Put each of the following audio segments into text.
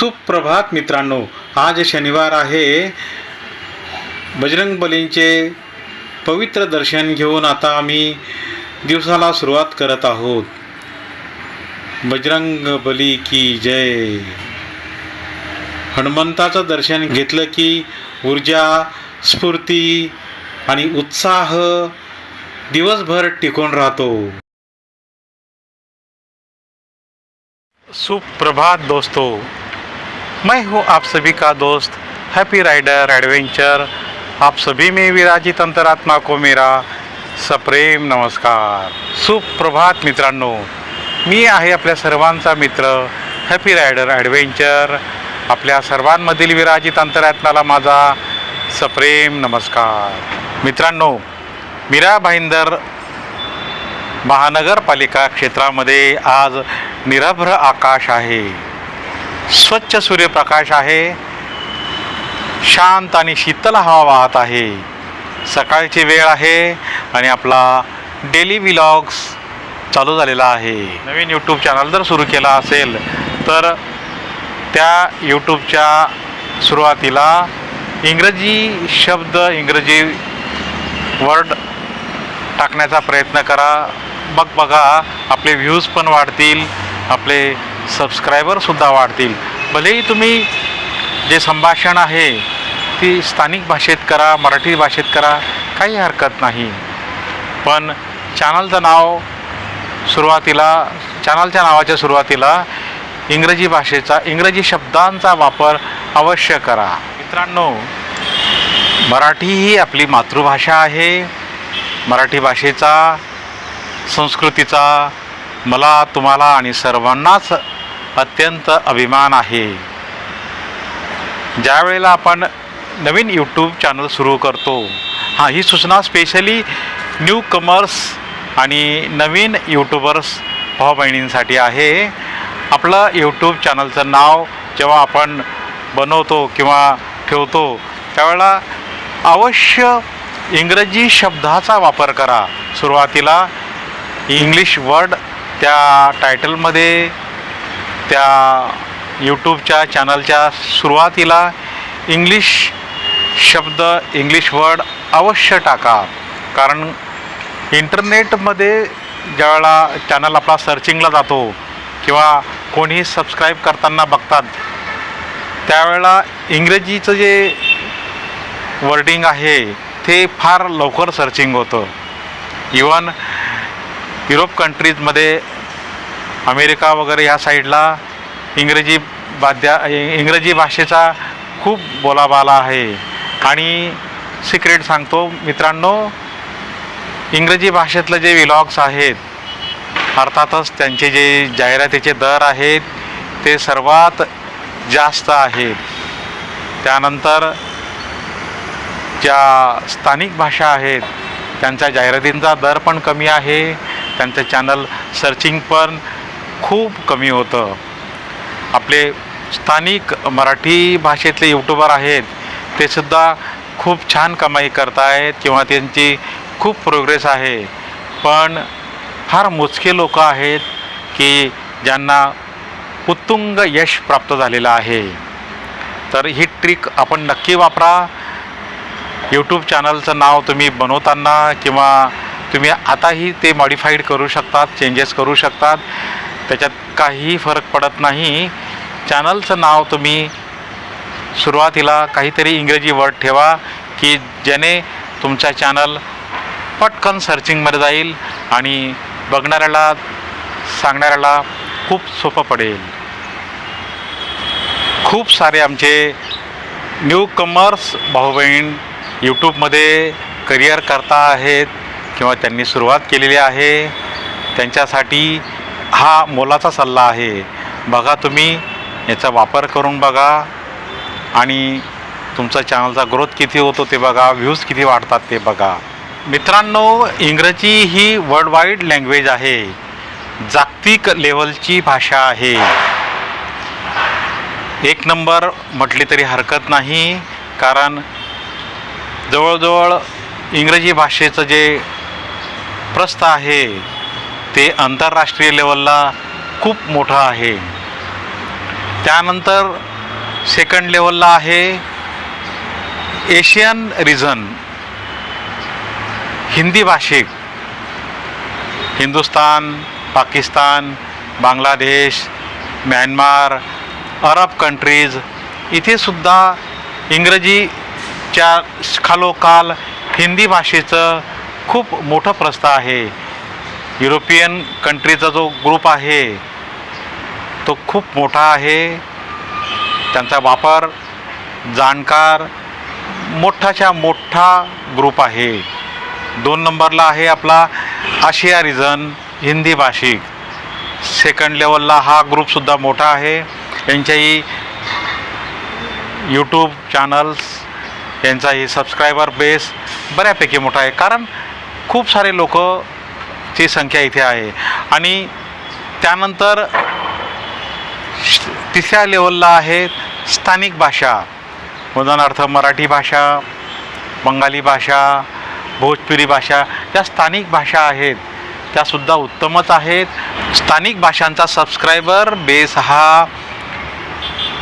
सुप्रभात मित्रांनो आज शनिवार आहे. बजरंग बलींचे पवित्र दर्शन घेऊन आता आम्ही दिवसाला सुरुवात करत आहोत. बजरंग बली की जय. हनुमंताचं दर्शन घेतलं की ऊर्जा स्फूर्ती आणि उत्साह दिवसभर टिकून राहतो. सुप्रभात दोस्तों. मैं हूँ आप सभी का दोस्त हैप्पी राइडर एडवेंचर आप सभी में विराजित अंतरात्मा को मेरा सप्रेम नमस्कार। सुप्रभात मित्रांनो मी आहे आपल्या सर्वांचा मित्र हॅपी रायडर ॲडव्हेंचर आपल्या सर्वांमधील विराजित अंतरात्म्याला माझा सप्रेम नमस्कार। मित्रांनो मीरा भाईंदर महानगरपालिका क्षेत्रामध्ये आज निरभ्र आकाश आहे। स्वच्छ सूर्यप्रकाश आहे. शांत आणि शीतल हवा वाहत आहे. सकाळची वेळ आहे आणि आपला डेली विलॉग्स चालू झालेला आहे. नवीन यूट्यूब चॅनल जर सुरू केला असेल तर त्या यूट्यूबच्या सुरुवातीला इंग्रजी शब्द इंग्रजी वर्ड टाकण्याचा प्रयत्न करा. बघ बघा आपले व्ह्यूज पण वाढतील आपले सबस्क्रायबरसुद्धा वाढतील. भलेही तुम्ही जे संभाषण आहे ती स्थानिक भाषेत करा मराठी भाषेत करा काही हरकत नाही. पण चॅनलचं नाव सुरुवातीला चॅनलच्या नावाच्या सुरुवातीला इंग्रजी भाषेचा इंग्रजी शब्दांचा वापर अवश्य करा. मित्रांनो मराठी ही आपली मातृभाषा आहे. मराठी भाषेचा संस्कृतीचा मला तुम्हाला आणि सर्वांनाच अत्यंत अभिमान आहे. ज्यावेळेला आपण नवीन यूट्यूब चॅनल सुरू करतो हां ही सूचना स्पेशली न्यू कमर्स आणि नवीन यूट्यूबर्स भाऊ बहिणींसाठी आहे. आपलं यूट्यूब चॅनलचं नाव जेव्हा आपण बनवतो किंवा ठेवतो त्यावेळेला अवश्य इंग्रजी शब्दाचा वापर करा. सुरुवातीला इंग्लिश वर्ड त्या टायटलमध्ये त्या यूट्यूबच्या चॅनलच्या सुरुवातीला इंग्लिश शब्द इंग्लिश वर्ड अवश्य टाका. कारण इंटरनेटमध्ये ज्यावेळेला चॅनल आपला सर्चिंगला जातो किंवा कोणीही सबस्क्राईब करताना बघतात त्यावेळेला इंग्रजीचं जे वर्डिंग आहे ते फार लवकर सर्चिंग होतं. इवन युरोप कंट्रीजमध्ये अमेरिका वगैरे ह्या साईडला इंग्रजी बाध्या इंग्रजी भाषेचा खूप बोलाबाला आहे. आणि सिक्रेट सांगतो मित्रांनो इंग्रजी भाषेतलं जे विलॉग्स आहेत अर्थातच त्यांचे जे जाहिरातीचे दर आहेत ते सर्वात जास्त आहेत. त्यानंतर ज्या स्थानिक भाषा आहेत त्यांच्या जाहिरातींचा दर पण कमी आहे. त्यांचं चॅनल सर्चिंग पण खूप कमी होतं. आपले स्थानिक मराठी भाषेतले यूट्यूबर आहेत ते सुद्धा खूप छान कमाई करत आहेत किंवा त्यांची खूप प्रोग्रेस आहे. पण फार मोजके लोक आहेत की ज्यांना उत्तुंग यश प्राप्त झालेलं आहे. तर ही ट्रिक आपण नक्की वापरा. यूट्यूब चॅनलचं नाव तुम्ही बनवताना किंवा तुम्ही आताही ते मॉडिफाईड करू शकतात चेंजेस करू शकतात. त्याच्यात काहीही फरक पडत नाही. चॅनलचं नाव तुम्ही सुरुवातीला काहीतरी इंग्रजी वर्ड ठेवा की ज्याने तुमचा चॅनल पटकन सर्चिंगमध्ये जाईल आणि बघणाऱ्याला सांगणाऱ्याला खूप सोपं पडेल. खूप सारे आमचे न्यू कमर्स भाऊ बहीण यूट्यूबमध्ये करिअर करता आहेत. किंवा त्यांनी सुरुवात केलेली आहे त्यांच्यासाठी हा मोलाचा सल्ला आहे. बघा तुम्ही याचा वापर करून बघा आणि तुमचा चॅनलचा ग्रोथ किती होतो ते बघा व्ह्यूज किती वाढतात ते बघा. मित्रांनो इंग्रजी ही वर्ल्ड वाईड लँग्वेज आहे. जागतिक लेवलची भाषा आहे. एक नंबर म्हटली तरी हरकत नाही कारण जवळजवळ इंग्रजी भाषेचं जे प्रस्थ आहे. ते आंतरराष्ट्रीय लेवलला खूप मोठं आहे. त्यानंतर सेकंड लेवलला आहे एशियन रिजन हिंदी भाषिक. Hindustan Pakistan Bangladesh Myanmar Arab countries इथे सुद्धा इंग्रजीच्या खालोखाल हिंदी भाषेचं खूप मोठं प्रस्थ आहे. युरोपियन कंट्रीचा जो ग्रुप आहे तो खूप मोठा आहे. त्यांचा वापर जाणकार मोठाच्या मोठा ग्रुप आहे. दोन नंबरला आहे आपला आशिया रिजन हिंदी भाषिक. सेकंड लेवलला हा ग्रुपसुद्धा मोठा आहे. यांच्याही यूट्यूब चॅनल्स यांचाही सबस्क्रायबर बेस बऱ्यापैकी मोठा आहे. कारण खूप सारे लोक ची संख्या इथे आहे. आणि त्यानंतर तिसऱ्या लेवलला आहेत स्थानिक भाषा. उदाहरणार्थ मराठी भाषा बंगाली भाषा भोजपुरी भाषा या स्थानिक भाषा आहेत त्यासुद्धा उत्तमच आहेत. स्थानिक भाषांचा सबस्क्रायबर बेस हा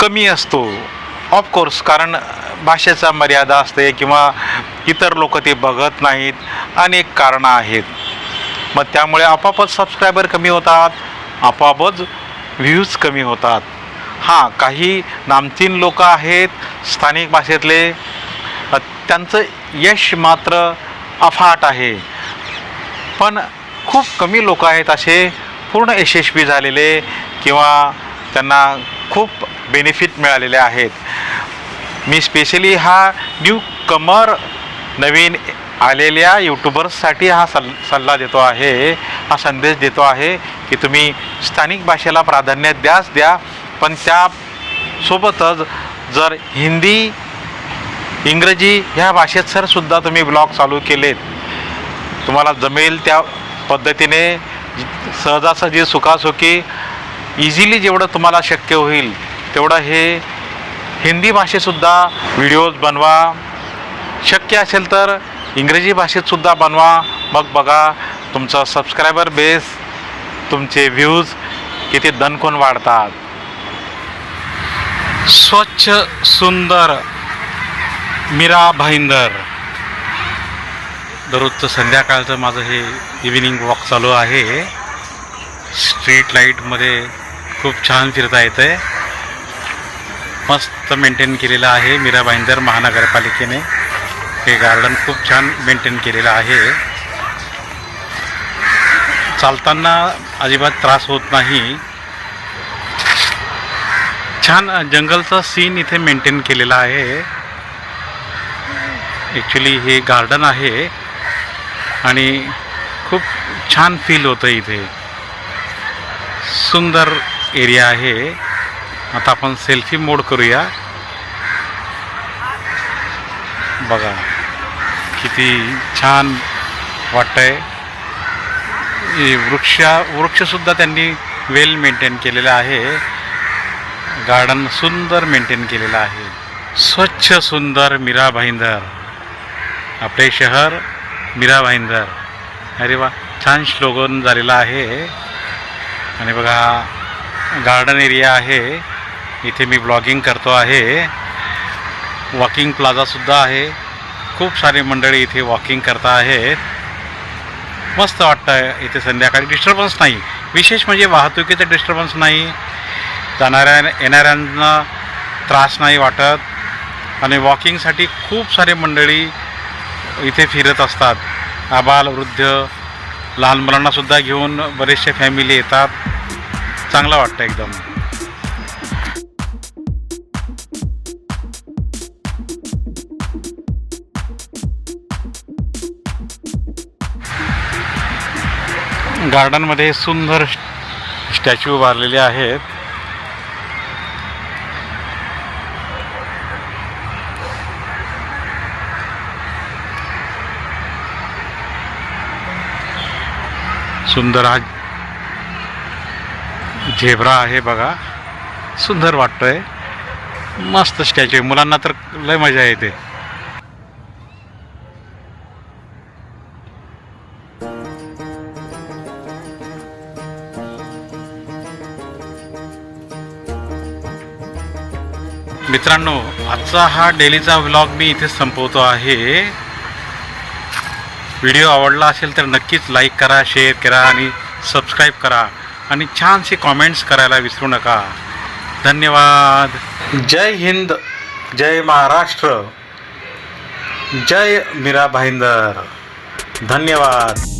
कमी असतो. ऑफकोर्स कारण भाषेचा मर्यादा असते किंवा इतर लोक ते बघत नाहीत अनेक कारणं आहेत. मग त्यामुळे आपापच सबस्क्रायबर कमी होतात आपापच व्ह्यूज कमी होतात. हां काही नामचीन लोक आहेत स्थानिक भाषेतले त्यांचं यश मात्र अफाट आहे. पण खूप कमी लोक आहेत असे पूर्ण यशस्वी झालेले किंवा त्यांना खूप बेनिफिट मिळालेले आहेत. मी स्पेशली हा न्यू कमर नवीन आलेल्या यूट्यूबर्ससाठी हा सल सल्ला देतो आहे हा संदेश देतो आहे की तुम्ही स्थानिक भाषेला प्राधान्य द्याच द्या. पण त्यासोबतच जर हिंदी इंग्रजी ह्या भाषेत सर सुद्धा तुम्ही ब्लॉग चालू केलेत तुम्हाला जमेल त्या पद्धतीने. सहजासहजी सुखासुखी इझिली जेवढं तुम्हाला शक्य होईल तेवढं हे हिंदी भाषेतसुद्धा व्हिडिओज बनवा. शक्य असेल तर इंग्रजी भाषेतसुद्धा बनवा. मग बघा तुमचा सबस्क्रायबर बेस तुमचे व्ह्यूज किती दणकून वाढतात. स्वच्छ सुंदर मीरा भाईंदर. दररोजचं संध्याकाळचं माझं हे इव्हिनिंग वॉक चालू आहे. स्ट्रीट लाईटमध्ये खूप छान फिरता येतं आहे मस्त मेंटेन केलेलं आहे मीरा भाईंदर महानगरपालिकेने. हे गार्डन खूप छान मेंटेन केलेलं आहे. चालताना अजिबात त्रास होत नाही. छान जंगलचा सीन इथे मेंटेन केलेला आहे. ॲक्च्युली हे गार्डन आहे आणि खूप छान फील होतं इथे. सुंदर एरिया आहे. आता आपण सेल्फी मोड करूया. बघा किती छान वाटतंय. वृक्ष वृक्षसुद्धा त्यांनी वेल मेंटेन केलेलं आहे. गार्डन सुंदर मेंटेन केलेलं आहे. स्वच्छ सुंदर मीरा भाईंदर. आपले शहर मीरा भाईंदर. अरे वा छान स्लोगन झालेलं आहे. आणि बघा गार्डन एरिया आहे. इथे मी ब्लॉगिंग करतो आहे. वॉकिंग प्लाझासुद्धा आहे. खूप सारी मंडळी इथे वॉकिंग करता आहेत. मस्त वाटतं आहे इथे संध्याकाळी. डिस्टर्बन्स नाही. विशेष म्हणजे वाहतुकीचं डिस्टर्बन्स नाही. जाणाऱ्या येणाऱ्यांना त्रास नाही वाटत. आणि वॉकिंगसाठी खूप सारे मंडळी इथे फिरत असतात. आबाल वृद्ध लहान मुलांनासुद्धा घेऊन बरेचसे फॅमिली येतात. चांगलं वाटतं एकदम. गार्डनमध्ये सुंदर स्टॅच्यू उभारलेले आहेत. सुंदर हा झेब्रा आहे बघा. सुंदर वाटतंय. मस्त स्टॅच्यू आहे. मुलांना तर लय मजा येते. मित्रांनो आजचा हा डेलीचा व्लॉग मी इथे संपवतो आहे. व्हिडिओ आवडला असेल तर नक्कीच लाईक करा शेअर करा आणि सबस्क्राईब करा. आणि छानसे कॉमेंट्स करायला विसरू नका. धन्यवाद. जय हिंद जय महाराष्ट्र जय मीरा भाईंदर. धन्यवाद.